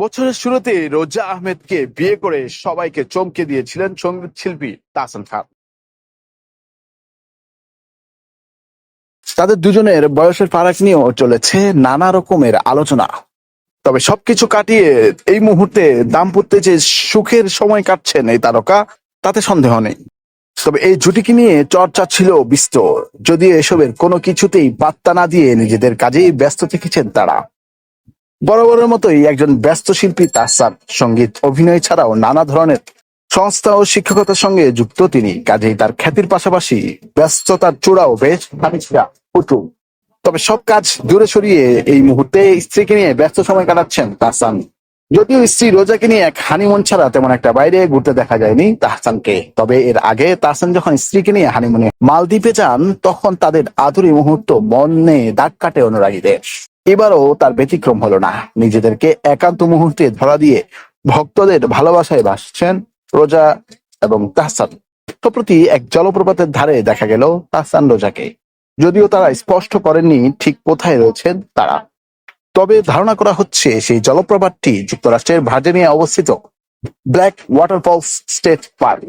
বছরের শুরুতে রোজা আহমেদকে বিয়ে করে সবাইকে চমকে দিয়েছিলেন সংগীত শিল্পী তাহসান খান। তাদের দুজনের বয়সের ফারাক নিয়েও চলেছে নানা রকমের আলোচনা। তবে সবকিছু কাটিয়ে এই মুহূর্তে দাম্পত্যে যে সুখের সময় কাটছেন এই তারকা, তাতে সন্দেহ নেই। তবে এই জুটিকে নিয়ে চর্চা ছিল বিস্তর। যদিও এসবের কোনো কিছুতেই পাত্তা না দিয়ে নিজেদের কাজেই ব্যস্ত থেকেছেন তারা। বরাবরের মতোই একজন ব্যস্ত শিল্পী তাসার সংগীত, অভিনয় ছাড়াও নানা ধরনের সংস্থা ও শিক্ষকতার সঙ্গে যুক্ত তিনি। কাজেই তার খ্যাতির পাশাপাশি ব্যস্ততার চূড়াও বেশ খানিকটা তবে সব কাজ দূরে সরিয়ে এই মুহূর্তে স্ত্রীকে নিয়ে ব্যস্ত সময় কাটাচ্ছেন তাহসান যদিও স্ত্রী রোজাকে নিয়ে এক হানিমুন ছাড়া তেমন একটা বাইরে ঘুরতে দেখা যায়নি তাহসানকে তবে এর আগে তাহসান যখন স্ত্রীকে নিয়ে হানিমুনে মালদ্বীপে যান, তখন তাদের আদুরি মুহূর্ত মনে দাগ কাটে অনুরাগীদের। এবারও তার ব্যতিক্রম হলো না। নিজেদেরকে একান্ত মুহূর্তে ধরা দিয়ে ভক্তদের ভালোবাসায় ভাসছেন রোজা এবং তাহসান। সম্প্রতি এক জলপ্রপাতের ধারে দেখা গেল তাহসান রোজাকে। যদিও তারা স্পষ্ট করেননি ঠিক কোথায় রয়েছেন তারা। তবে ধারণা করা হচ্ছে সেই জলপ্রপাতটি যুক্তরাষ্ট্রের ভার্জিনিয়া অবস্থিত ব্ল্যাক ওয়াটারফলস স্টেট পার্ক।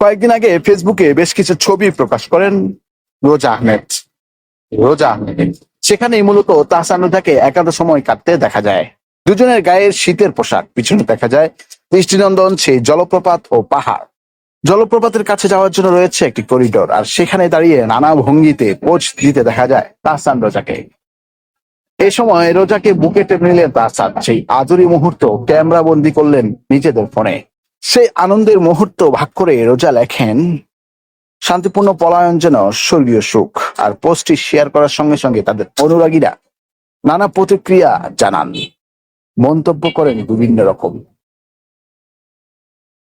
কয়েকদিন আগে ফেসবুকে বেশ কিছু ছবি প্রকাশ করেন রোজা আহমেদ। রোজা আহমেদ। সেখানেই মূলত তাহসান রোজাকে একান্ত সময় কাটতে দেখা যায়। দুজনের গায়ের শীতের পোশাক, পিছনে দেখা যায় দৃষ্টিনন্দন, সেই জলপ্রপাত ও পাহাড়। জলপ্রপাতের কাছে যাওয়ার জন্য রয়েছে একটি করিডোর, আর সেখানে দাঁড়িয়ে নানা ভঙ্গিতে পোজ দিতে দেখা যায় তাহসান রোজাকে। এ সময় রোজাকে বুকে টেনে নিলেন তাহসান। সেই আদুরি মুহূর্ত ক্যামেরা বন্দি করলেন নিজেদের ফোনে। সেই আনন্দের মুহূর্ত ভাগ করে রোজা লেখেন শান্তিপূর্ণ পলায়ন যেন স্বর্গীয় সুখ। আর পোস্টটি শেয়ার করার সঙ্গে সঙ্গে তাদের অনুরাগীরা নানা প্রতিক্রিয়া জানান। মন্তব্য করেন বিভিন্ন রকম।